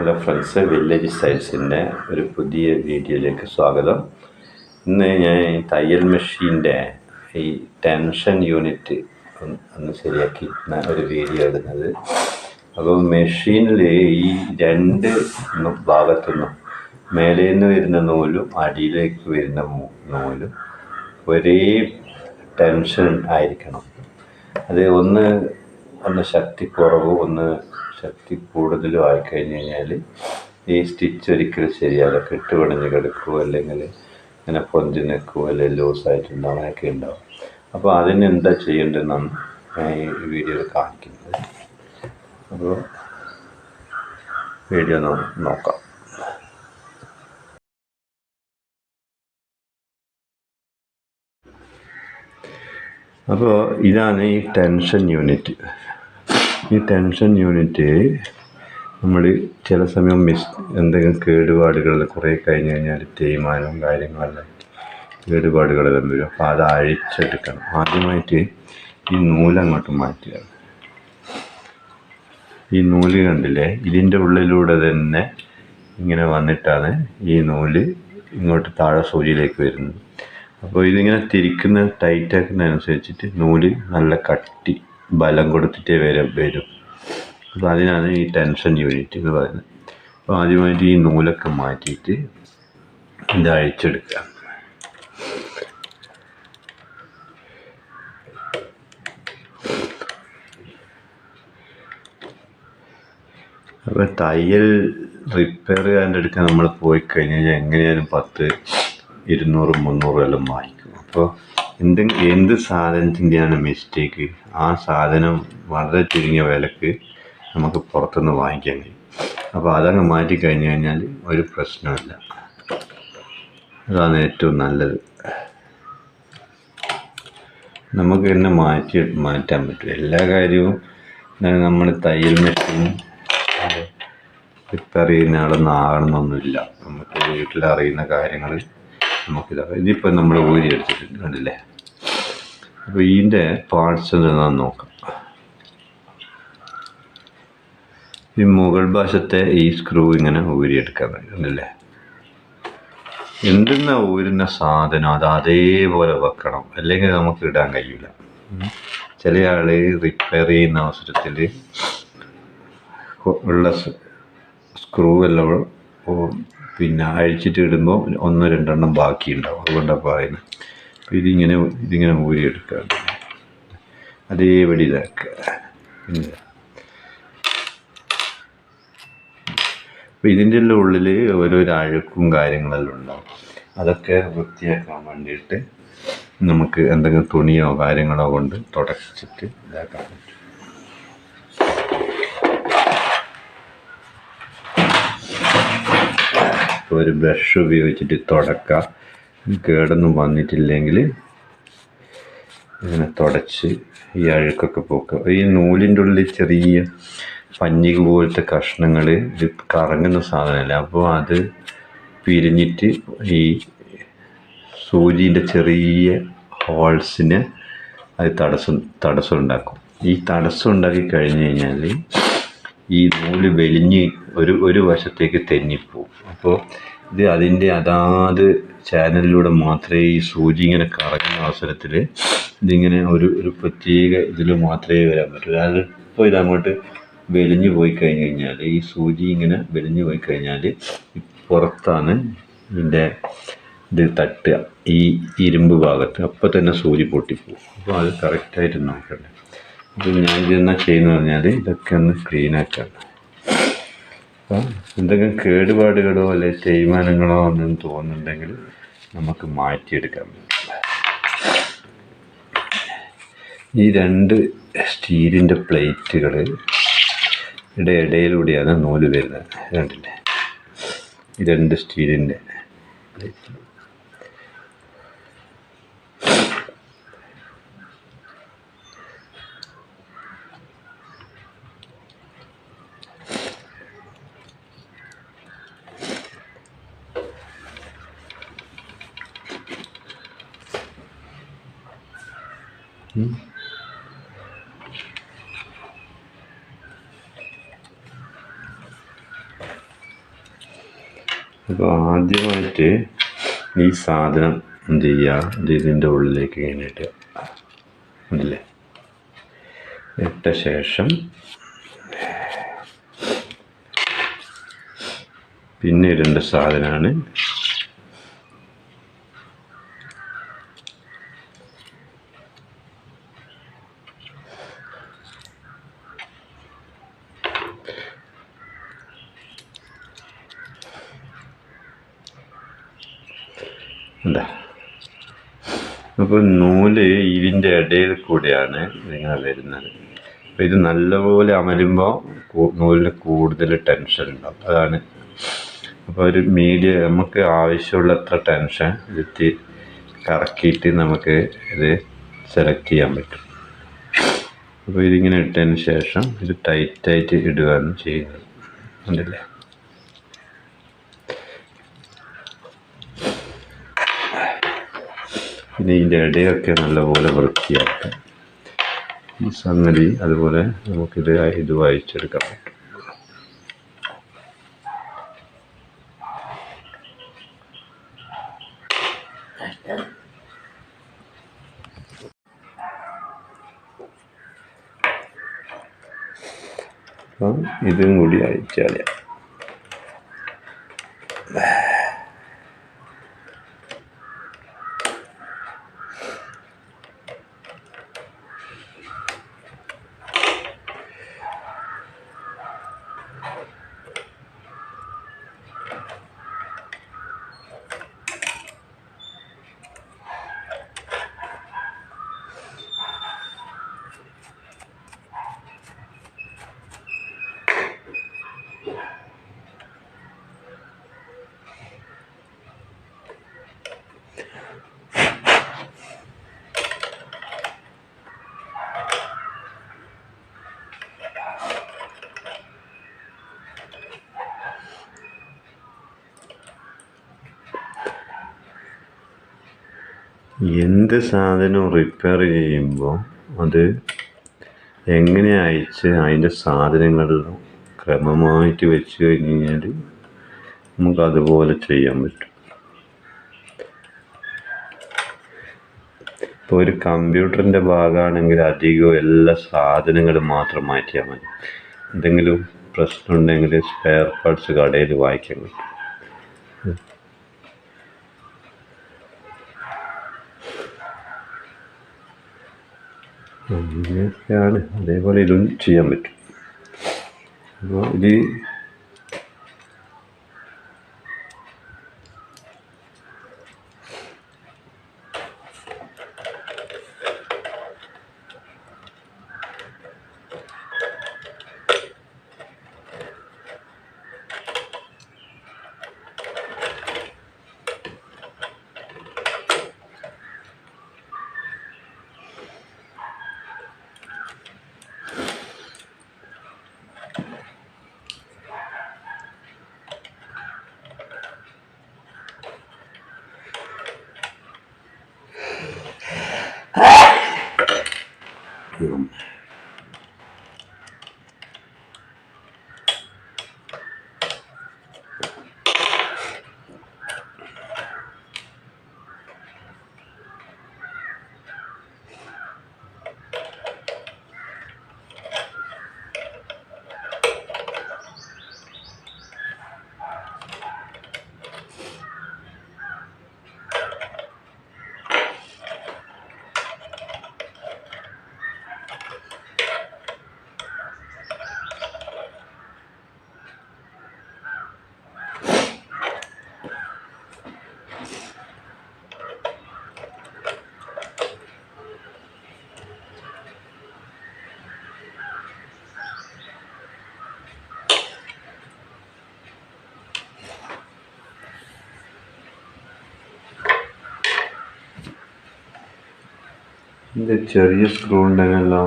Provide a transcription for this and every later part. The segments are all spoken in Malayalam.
ഹലോ ഫ്രണ്ട്സ് വില്ലേജ് സ്റ്റൈൽസിന്റെ ഒരു പുതിയ വീഡിയോയിലേക്ക് സ്വാഗതം. ഇന്ന് ഞാൻ തയ്യൽ മെഷീന്റെ ഈ ടെൻഷൻ യൂണിറ്റ് ഒന്ന് ശരിയാക്കി ഒരു വീഡിയോ ഇടുന്നത്. അപ്പോൾ മെഷീനിൽ ഈ രണ്ട് ഭാഗത്തുനിന്നും മേലെ നിന്ന് വരുന്ന നൂലും അടിയിലേക്ക് വരുന്ന നൂലും ഒരേ ടെൻഷൻ ആയിരിക്കണം. അത് ഒന്ന് ഒന്ന് ശക്തി കുറവ് ഒന്ന് ശക്തി കൂടുതലും ആയിക്കഴിഞ്ഞ് കഴിഞ്ഞാൽ ഈ സ്റ്റിച്ച് ഒരിക്കലും ശരിയാവില്ല. കെട്ടുപണിഞ്ഞ് കിടക്കുക അല്ലെങ്കിൽ ഇങ്ങനെ പൊന്തി നിൽക്കുക അല്ലെങ്കിൽ ലൂസായിട്ടുണ്ടാവും അങ്ങനെയൊക്കെ ഉണ്ടാവും. അപ്പോൾ അതിനെന്താ ചെയ്യേണ്ടതെന്നാണ് ഞാൻ ഈ വീഡിയോയിൽ കാണിക്കുന്നത്. അപ്പോൾ വീഡിയോ നോക്കാം. അപ്പോൾ ഇതാണ് ഈ ടെൻഷൻ യൂണിറ്റ്. ഈ ടെൻഷൻ യൂണിറ്റ് നമ്മൾ ചില സമയം മിസ് എന്തെങ്കിലും കേടുപാടുകൾ കുറേ കഴിഞ്ഞ് കഴിഞ്ഞാൽ തേയ്മാനവും കാര്യങ്ങളെല്ലാം കേടുപാടുകളെല്ലാം വരും. അപ്പോൾ അത് അഴിച്ചെടുക്കണം. ആദ്യമായിട്ട് ഈ നൂലങ്ങോട്ട് മാറ്റുക. ഈ നൂൽ കണ്ടില്ലേ? ഇതിന്റെ ഉള്ളിലൂടെ തന്നെ ഇങ്ങനെ വന്നിട്ടാണ് ഈ നൂൽ ഇങ്ങോട്ട് താഴെ സൂചിയിലേക്ക് വരുന്നത്. അപ്പോൾ ഇതിങ്ങനെ തിരിക്കുന്ന ടൈറ്റാക്കുന്നതനുസരിച്ചിട്ട് നൂൽ നല്ല കട്ടി ബലം കൊടുത്തിട്ടേ വരും വരും. അപ്പോൾ അതിനാണ് ഈ ടെൻഷൻ യൂണിറ്റ് എന്ന് പറയുന്നത്. അപ്പോൾ ആദ്യമായിട്ട് ഈ നൂലൊക്കെ മാറ്റിയിട്ട് ഇത് അഴിച്ചെടുക്കുക. അപ്പോൾ തയ്യൽ റിപ്പയറുകാരന്റെ അടുക്ക നമ്മൾ പോയി കഴിഞ്ഞാൽ എങ്ങനെയാലും പത്ത് ഇരുന്നൂറ് മുന്നൂറ് എല്ലാം വാങ്ങിക്കും അപ്പോൾ എന്തെങ്കിലും എന്ത് സാധനത്തിന്റെയാണ് മിസ്റ്റേക്ക് ആ സാധനം വളരെ ചുരുങ്ങിയ വിലക്ക് നമുക്ക് പുറത്തുനിന്ന് വാങ്ങിക്കാൻ കഴിയും. അപ്പോൾ അതങ്ങ് മാറ്റി കഴിഞ്ഞു കഴിഞ്ഞാൽ ഒരു പ്രശ്നമില്ല അതാണ് ഏറ്റവും നല്ലത്. നമുക്ക് തന്നെ മാറ്റി മാറ്റാൻ പറ്റും. എല്ലാ കാര്യവും നമ്മൾ തയ്യൽ മെഷീൻ ഇപ്പം അറിയുന്ന ആളൊന്നും ആകണമെന്നൊന്നുമില്ല. നമുക്ക് വീട്ടിൽ അറിയുന്ന കാര്യങ്ങൾ നമുക്കിത് ഇതിപ്പോൾ നമ്മൾ ഊരി എടുത്തിട്ടുണ്ട് കണ്ടില്ലേ? അപ്പോൾ ഇതിന്റെ പാർട്സ് എന്താണെന്ന് നോക്കാം. ഈ മുകൾ ഭാഷത്തെ ഈ സ്ക്രൂ ഇങ്ങനെ ഊരിയെടുക്കാൻ കഴിയുന്നില്ലേ എന്തെന്ന ഊരുന്ന സാധനം? അത് അതേപോലെ വെക്കണം. അല്ലെങ്കിൽ നമുക്ക് ഇടാൻ കഴിയില്ല. ചില ആൾ റിപ്പയർ ചെയ്യുന്ന അവസരത്തിൽ ഉള്ള സ്ക്രൂ എല്ലാം പിന്നെ അഴിച്ചിട്ട് ഇടുമ്പോൾ ഒന്നോ രണ്ടെണ്ണം ബാക്കിയുണ്ടാവും. അതുകൊണ്ടാണ് പറയുന്നത് അപ്പോൾ ഇതിങ്ങനെ ഇതിങ്ങനെ ഊരിയെടുക്കുക അതേപടി ഇതാക്കുക. പിന്നെ അപ്പോൾ ഇതിന്റെ എല്ലാം ഉള്ളിൽ ഓരോരോ അഴുക്കും കാര്യങ്ങളെല്ലാം ഉണ്ടാവും. അതൊക്കെ വൃത്തിയാക്കാൻ വേണ്ടിയിട്ട് നമുക്ക് എന്തെങ്കിലും തുണിയോ കാര്യങ്ങളോ കൊണ്ട് തുടച്ചിട്ട് ഇതാക്കാൻ പറ്റും. ഒരു ബ്രഷ് ഉപയോഗിച്ചിട്ട് തുടക്കുക കേടൊന്നും വന്നിട്ടില്ലെങ്കിൽ ഇങ്ങനെ തുടച്ച് ഈ അഴുക്കൊക്കെ പോക്കുക ഈ നൂലിന്റെ ഉള്ളിൽ ചെറിയ പഞ്ഞി പോലത്തെ കഷ്ണങ്ങൾ കറങ്ങുന്ന സാധനമല്ല. അപ്പോൾ അത് പിരിഞ്ഞിട്ട് ഈ സൂചിന്റെ ചെറിയ ഹോൾസിന് അത് തടസ്സം തടസ്സം ഉണ്ടാക്കും. ഈ തടസ്സം ഉണ്ടാക്കി കഴിഞ്ഞ് കഴിഞ്ഞാൽ ഈ നൂൽ വലിഞ്ഞ് ഒരു ഒരു വശത്തേക്ക് തെന്നിപ്പോവും. അപ്പോൾ ഇത് അതിന്റെ അതാത് ചാനലിലൂടെ മാത്രമേ ഈ സൂചി ഇങ്ങനെ കറങ്ങുന്ന അവസരത്തിൽ ഇതിങ്ങനെ ഒരു ഒരു പ്രത്യേക ഇതിൽ മാത്രമേ വരാൻ പറ്റൂ. ഇപ്പോൾ ഇതങ്ങോട്ട് വെലിഞ്ഞു പോയി കഴിഞ്ഞ് കഴിഞ്ഞാൽ ഈ സൂചി ഇങ്ങനെ വെലിഞ്ഞു പോയി കഴിഞ്ഞാൽ പുറത്താണ് ഇതിന്റെ ഇത് തട്ടുക ഈ ഇരുമ്പ് ഭാഗത്ത്. അപ്പോൾ തന്നെ സൂചി പൊട്ടിപ്പോകും. അപ്പോൾ അത് കറക്റ്റായിട്ട് നോക്കണ്ടേ. അപ്പോൾ ഞാൻ ഇതെന്നാ ചെയ്യുന്നത് പറഞ്ഞാൽ ഇതൊക്കെ ഒന്ന് ക്ലീനാക്കണം അപ്പം എന്തെങ്കിലും കേടുപാടുകളോ അല്ലെ തേയ്മാനങ്ങളോ ഒന്നും തോന്നുന്നുണ്ടെങ്കിൽ നമുക്ക് മാറ്റിയെടുക്കാൻ ഈ രണ്ട് സ്റ്റീലിന്റെ പ്ലേറ്റുകൾ ഇവിടെ ഇടയിലൂടെയാണ് നൂൽ വരുന്നത്. രണ്ടിന്റെ രണ്ട് സ്റ്റീലിന്റെ പ്ലേറ്റ്. അപ്പോൾ ആദ്യമായിട്ട് ഈ സാധനം എന്ത് ചെയ്യുക ഇതിന്റെ ഉള്ളിലേക്ക് കഴിഞ്ഞിട്ട് ഇടുക ഇട്ട ശേഷം പിന്നെ ഇടേണ്ട സാധനമാണ് അപ്പോൾ നൂൽ ഇതിന്റെ ഇടയിൽ കൂടെയാണ് നിങ്ങൾ വരുന്നത്. അപ്പോൾ ഇത് നല്ലപോലെ അമരുമ്പോൾ നൂലിന് കൂടുതൽ ടെൻഷൻ ഉണ്ടാവും. അതാണ്. അപ്പോൾ ഒരു മീഡിയ നമുക്ക് ആവശ്യമുള്ളത്ര ടെൻഷൻ ഇരുത്തി കറക്കിയിട്ട് നമുക്ക് ഇത് സെലക്ട് ചെയ്യാൻ പറ്റും. അപ്പോൾ ഇതിങ്ങനെ ഇട്ടതിന് ശേഷം ഇത് ടൈറ്റായിട്ട് ഇടുകയാണ് ചെയ്യുന്നത്. ഉണ്ടല്ലേ പിന്നെ ഇതിന്റെ ഇടയൊക്കെ നല്ലപോലെ വൃത്തിയാക്കാം. സംഗതി അതുപോലെ നമുക്കിത് ഇത് വായിച്ചെടുക്കാൻ പറ്റും അപ്പം ഇതും കൂടി അയച്ചാൽ എന്ത് സാധനം റിപ്പയർ ചെയ്യുമ്പോൾ അത് എങ്ങനെ അയച്ച് അതിന്റെ സാധനങ്ങളിലും ക്രമമായിട്ട് വെച്ച് കഴിഞ്ഞ് കഴിഞ്ഞാൽ നമുക്ക് അതുപോലെ ചെയ്യാൻ പറ്റും. ഇപ്പോൾ ഒരു കമ്പ്യൂട്ടറിന്റെ ഭാഗമാണെങ്കിൽ അധികവും എല്ലാ സാധനങ്ങളും മാത്രം മാറ്റിയാൽ മതി. എന്തെങ്കിലും പ്രശ്നമുണ്ടെങ്കിൽ സ്പെയർ പാർട്സ് കടയിൽ വാങ്ങിക്കാൻ പറ്റും. അങ്ങനെയൊക്കെയാണ് അതേപോലെ ഇതും ചെയ്യാൻ പറ്റും. അപ്പോൾ ഇത് ഇത് ചെറിയ സ്ക്രൂ ഉണ്ടെങ്കിലോ?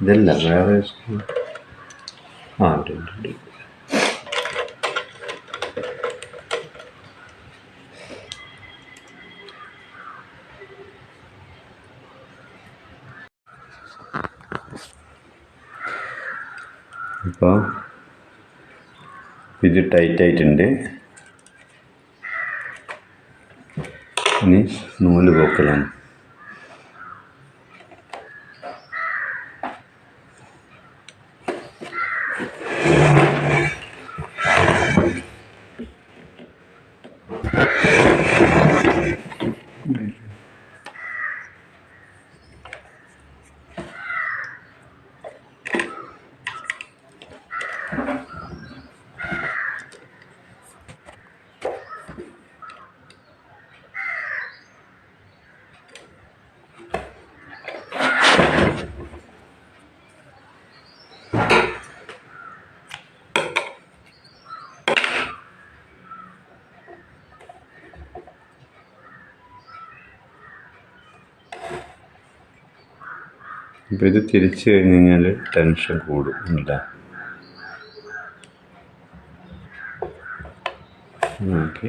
ഇതല്ല വേറെ സ്ക്രൂ ആ ഇപ്പോൾ ഇത് ടൈറ്റ് ആയിട്ടുണ്ട്. no le veo ഇപ്പം ഇത് തിരിച്ചു കഴിഞ്ഞ് കഴിഞ്ഞാൽ ടെൻഷൻ കൂടും ഇല്ല. ഓക്കെ.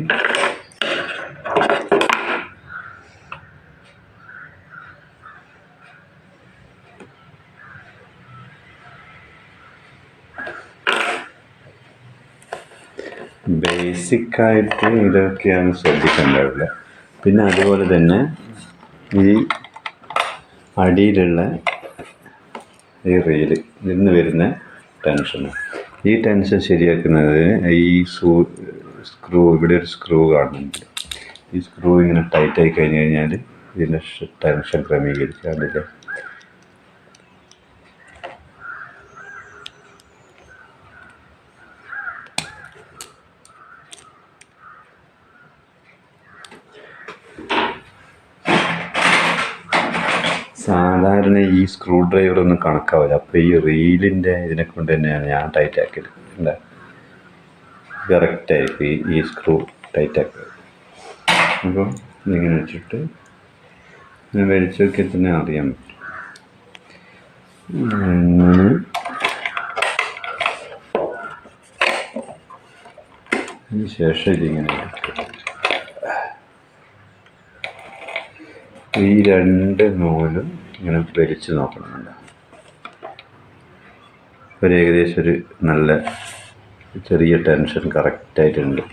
ബേസിക്കായിട്ട് ഇതൊക്കെയാണ് ശ്രദ്ധിക്കേണ്ടത് പിന്നെ അതുപോലെ തന്നെ ഈ അടിയിലുള്ള ഈ റീൽ നിന്ന് വരുന്ന ടെൻഷൻ ഈ ടെൻഷൻ ശരിയാക്കുന്നത് ഈ സൂ സ്ക്രൂ ഇവിടെ ഒരു സ്ക്രൂ കാണുന്നുണ്ട്. ഈ സ്ക്രൂ ഇങ്ങനെ ടൈറ്റായി കഴിഞ്ഞ് കഴിഞ്ഞാൽ ഇതിന്റെ ടെൻഷൻ ക്രമീകരിക്കാണ്ടില്ല സാധാരണ ഈ സ്ക്രൂ ഡ്രൈവർ ഒന്നും കണക്കാവില്ല. അപ്പോൾ ഈ റീലിന്റെ ഇതിനെ കൊണ്ട് തന്നെയാണ് ഞാൻ ടൈറ്റ് ആക്കിയത്. എന്താ? കറക്റ്റായിരിക്കും ഈ സ്ക്രൂ ടൈറ്റ് ആക്കുക അപ്പോൾ ഇങ്ങനെ വെച്ചിട്ട് ഇങ്ങനെ വലിച്ചു നോക്കിയാൽ തന്നെ അറിയാൻ പറ്റും. അതിന് ശേഷം ഇതിങ്ങനെ ഈ രണ്ട് നൂലും ഇങ്ങനെ വലിച്ച് നോക്കണമെന്നുണ്ട് ഒരു ഏകദേശം ഒരു നല്ല ചെറിയ ടെൻഷൻ കറക്റ്റായിട്ടുണ്ട്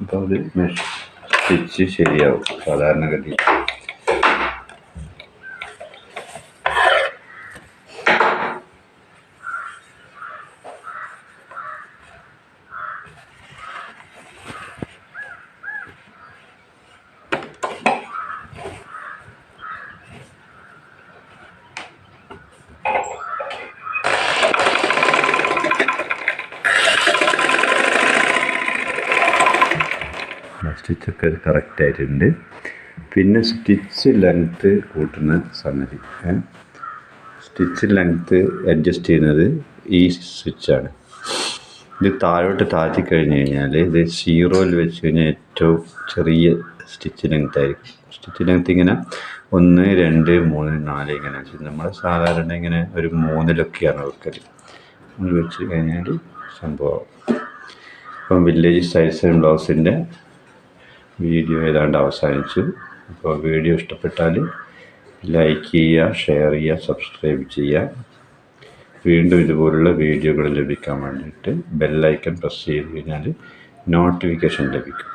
അപ്പോൾ അത് മെഷ് സ്റ്റിച്ച് ശരിയാവും സാധാരണഗതി സ്റ്റിച്ചൊക്കെ കറക്റ്റായിട്ടുണ്ട് പിന്നെ സ്റ്റിച്ച് ലെങ്ത്ത് കൂട്ടുന്ന സംഗതി സ്റ്റിച്ച് ലെങ്ത്ത് അഡ്ജസ്റ്റ് ചെയ്യുന്നത് ഈ സ്വിച്ചാണ് ഇത് താഴോട്ട് താഴ്ത്തി കഴിഞ്ഞ് കഴിഞ്ഞാൽ ഇത് സീറോയിൽ വെച്ച് കഴിഞ്ഞാൽ ഏറ്റവും ചെറിയ സ്റ്റിച്ച് ലെങ്ത് ആയിരിക്കും. സ്റ്റിച്ച് ലെങ്ത് ഇങ്ങനെ ഒന്ന് രണ്ട് മൂന്ന് നാല് ഇങ്ങനെ നമ്മൾ സാധാരണ ഇങ്ങനെ ഒരു മൂന്നിലൊക്കെയാണ് വെക്കൽ വെച്ച് കഴിഞ്ഞാൽ സംഭവം. ഇപ്പം വില്ലേജ് സൈസ് ആൻഡ് ബ്ലൗസിന്റെ വീഡിയോ ഏതാണ്ട് അവസാനിച്ചു. അപ്പോൾ വീഡിയോ ഇഷ്ടപ്പെട്ടാൽ ലൈക്ക് ചെയ്യുക ഷെയർ ചെയ്യുക സബ്സ്ക്രൈബ് ചെയ്യുക. വീണ്ടും ഇതുപോലുള്ള വീഡിയോകൾ ലഭിക്കാൻ വേണ്ടിയിട്ട് ബെല്ലൈക്കൺ പ്രസ് ചെയ്ത് കഴിഞ്ഞാൽ നോട്ടിഫിക്കേഷൻ ലഭിക്കും.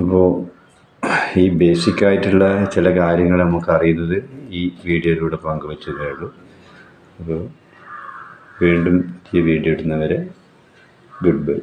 അപ്പോൾ ഈ ബേസിക് ആയിട്ടുള്ള ചില കാര്യങ്ങൾ നമുക്ക് അറിയുന്നത് ഈ വീഡിയോയിലൂടെ പങ്കുവച്ചതേ ഉള്ളൂ. അപ്പോൾ വീണ്ടും ഈ വീഡിയോ ഇടുന്നവരെ ഗുഡ് ബൈ